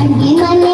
ಅಡುಗೆ ಮನೆ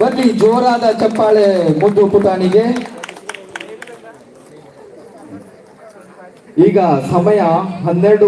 ಬನ್ನಿ ಜೋರಾದ ಚಪ್ಪಾಳೆ ಮುದ್ದು ಪುಟಾಣಿಗೆ. ಈಗ ಸಮಯ ಹನ್ನೆರಡು